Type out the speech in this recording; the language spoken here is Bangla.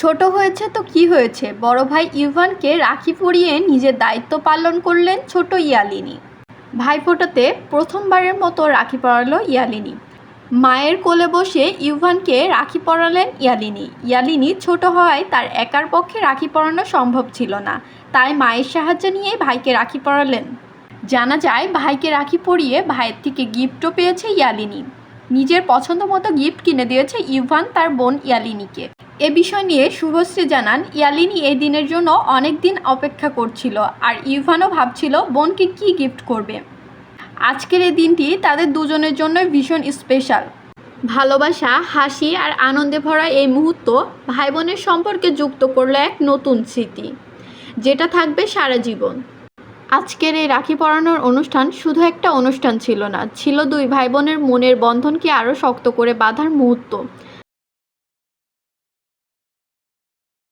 ছোট হয়েছে তো কি হয়েছে? বড় ভাই ইভানকে রাখি পরিয়ে নিজের দায়িত্ব পালন করলেন ছোট ইয়ালিনী। ভাইফোঁটাতে প্রথমবারের মতো রাখি পরালো ইয়ালিনী। মায়ের কোলে বসে ইউভানকে রাখি পরালেন ইয়ালিনী। ইয়ালিনী ছোট হওয়ায় তার একার পক্ষে রাখি পরানো সম্ভব ছিল না। তাই মায়ের সাহায্য নিয়ে ভাইকে রাখি পরালেন। জানা যায়, ভাইকে রাখি পরিয়ে ভাইয়ের থেকে গিফটও পেয়েছে ইয়ালিনী। নিজের পছন্দ মতো গিফট কিনে দিয়েছে ইউভান তার বোন ইয়ালিনীকে। এ বিষয় নিয়ে শুভশ্রী জানান, ইয়ালিনি এই দিনের জন্য অনেক দিন অপেক্ষা করছিল আর ইউভানও ভাবছিল বোনকে কী গিফট করবে। আজকের এই দিনটি তাদের দুজনের জন্য ভীষণ স্পেশাল ভালোবাসা, হাসি আর আনন্দে ভরা এই মুহূর্ত ভাই বোনের সম্পর্কে যুক্ত করল এক নতুন স্মৃতি, যেটা থাকবে সারা জীবন। আজকের এই রাখি পরানোর অনুষ্ঠান শুধু একটা অনুষ্ঠান ছিল না, ছিল দুই ভাই বোনের মনের বন্ধনকে আরও শক্ত করে বাঁধার মুহূর্ত।